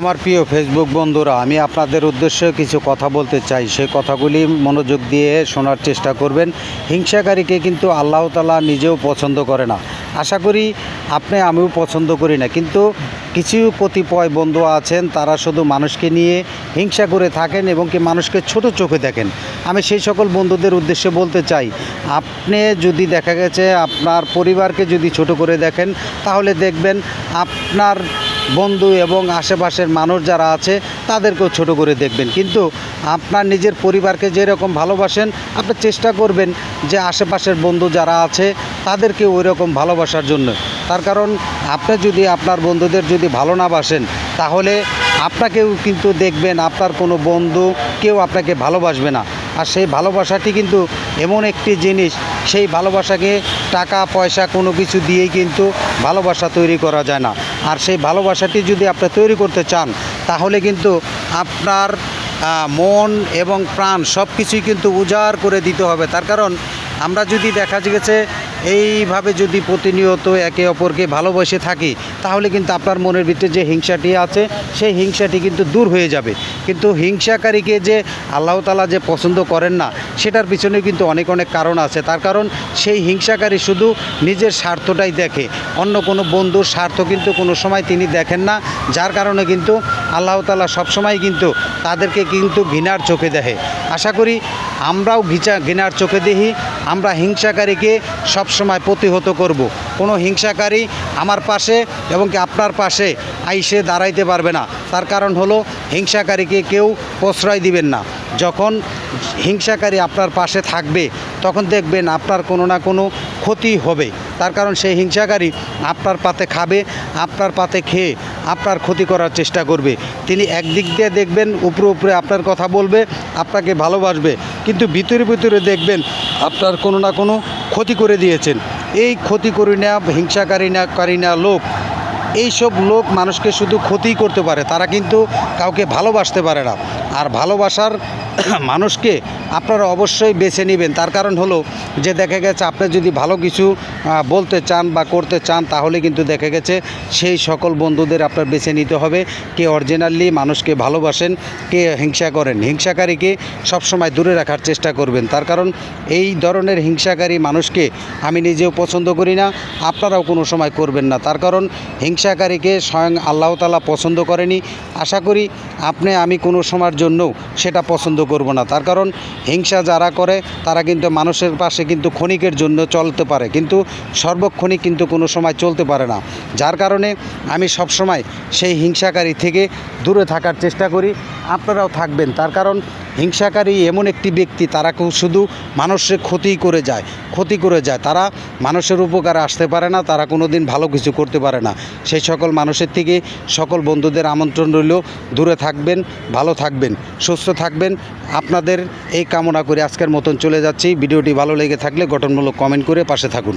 আমার প্রিয় ফেসবুক বন্ধুরা, আমি আপনাদের উদ্দেশ্যে কিছু কথা বলতে চাই। সেই কথাগুলি মনোযোগ দিয়ে শোনার চেষ্টা করবেন। হিংসাকারীকে কিন্তু আল্লাহ তালা নিজেও পছন্দ করে না। আশা করি আপনি আমিও পছন্দ করি না। কিন্তু কিছু কতিপয় বন্ধু আছেন, তারা শুধু মানুষকে নিয়ে হিংসা করে থাকেন এবং কি মানুষকে ছোট চোখে দেখেন। আমি সেই সকল বন্ধুদের উদ্দেশ্যে বলতে চাই, আপনি যদি দেখা গেছে আপনার পরিবারকে যদি ছোট করে দেখেন, তাহলে দেখবেন আপনার বন্ধু এবং আশেপাশের মানুষ যারা আছে, তাদেরকেও ছোট করে দেখবেন। কিন্তু আপনার নিজের পরিবারকে যেরকম ভালোবাসেন, আপনি চেষ্টা করবেন যে আশেপাশের বন্ধু যারা আছে, তাদেরকে ওই রকম ভালোবাসার জন্য। তার কারণ, আপনি যদি আপনার বন্ধুদের যদি ভালো না বাসেন, তাহলে আপনাকেও কিন্তু দেখবেন আপনার কোনো বন্ধু কেউ আপনাকে ভালোবাসবে না। আর সেই ভালোবাসাটি কিন্তু এমন একটি জিনিস, সেই ভালোবাসাকে টাকা, পয়সা কোনো কিছু দিয়েই কিন্তু ভালোবাসা তৈরি করা যায় না। আর সেই ভালোবাসাটি যদি আপনি তৈরি করতে চান, তাহলে কিন্তু আপনার মন এবং প্রাণ সব কিছুই কিন্তু উজাড় করে দিতে হবে। তার কারণ আমরা যদি দেখা গেছে এইভাবে যদি প্রতিনিয়ত একে অপরকে ভালোবেসে থাকি, তাহলে কিন্তু আপনার মনের ভিতরে যে হিংসাটি আছে, সেই হিংসাটি কিন্তু দূর হয়ে যাবে। কিন্তু হিংসাকারীকে যে আল্লাহ তালা যে পছন্দ করেন না, সেটার পিছনে কিন্তু অনেক অনেক কারণ আছে। তার কারণ, সেই হিংসাকারী শুধু নিজের স্বার্থটাই দেখে। অন্য কোনো বন্ধুর স্বার্থ কিন্তু কোনো সময় তিনি দেখেন না, যার কারণে কিন্তু আল্লাহ তালা সবসময় কিন্তু তাদেরকে কিন্তু ঘৃণার চোখে দেখে। আশা করি আমরাও ঘিচা ঘৃণার চোখে দেখি আমরা হিংসাকারীকে সবসময় প্রতিহত করব। কোনো হিংসাকারী আমার পাশে এবং কি আপনার পাশে আইসে দাঁড়াইতে পারবে না তার কারণ হলো, হিংসাকারীকে কেউ প্রশ্রয় দিবেন না যখন হিংসাকারী আপনার পাশে থাকবে, তখন দেখবেন আপনার কোনো না কোনো ক্ষতি হবে। তার কারণ সেই হিংসাকারী আপনার পাতে খাবে, আপনার পাতে খেয়ে আপনার ক্ষতি করার চেষ্টা করবে। তিনি একদিক দিয়ে দেখবেন, উপরে উপরে আপনার কথা বলবে, আপনাকে ভালোবাসবে, কিন্তু ভিতরে ভিতরে দেখবেন আপনার কোনো না কোনো ক্ষতি করে দিয়েছেন। এই ক্ষতি করি না হিংসাকারী না, কারী না লোক এইসব লোক মানুষকে শুধু ক্ষতিই করতে পারে, তারা কিন্তু কাউকে ভালোবাসতে পারে না। আর ভালোবাসার মানুষকে আপনারা অবশ্যই বেছে নেবেন। তার কারণ হলো যে দেখা গেছে, আপনি যদি ভালো কিছু বলতে চান বা করতে চান, তাহলে কিন্তু দেখা গেছে সেই সকল বন্ধুদের আপনার বেছে নিতে হবে। কে অরিজিনালি মানুষকে ভালোবাসেন, কে হিংসা করেন। হিংসাকারীকে সবসময় দূরে রাখার চেষ্টা করবেন। তার কারণ এই ধরনের হিংসাকারী মানুষকে আমি নিজেও পছন্দ করি না, আপনারাও কোনো সময় করবেন না। তার কারণ হিংসাকারীকে স্বয়ং আল্লাহ তালা পছন্দ করেনি। আশা করি আপনি, আমি কোনো সময়ের জন্যও সেটা পছন্দ করব না। তার কারণ হিংসা যারা করে, তারা কিন্তু মানুষের পাশে কিন্তু ক্ষণিকের জন্য চলতে পারে। কিন্তু সর্বক্ষণিক কিন্তু কোনো সময় চলতে পারে না। যার কারণে আমি সবসময় সেই হিংসাকারী থেকে দূরে থাকার চেষ্টা করি। আপনারাও থাকবেন। তার কারণ হিংসাকারী এমন একটি ব্যক্তি, তারা শুধু মানুষের ক্ষতি করে যায়, ক্ষতি করে যায়। তারা মানুষের উপকারে আসতে পারে না, তারা কোনো দিন ভালো কিছু করতে পারে না। সেই সকল মানুষের থেকে সকল বন্ধুদের আমন্ত্রণ রইল। দূরে থাকবেন, ভালো থাকবেন, সুস্থ থাকবেন। আপনাদের এই কামনা করে আজকের মতন চলে যাচ্ছি। ভিডিওটি ভালো লেগে থাকলে গঠনমূলক কমেন্ট করে পাশে থাকুন।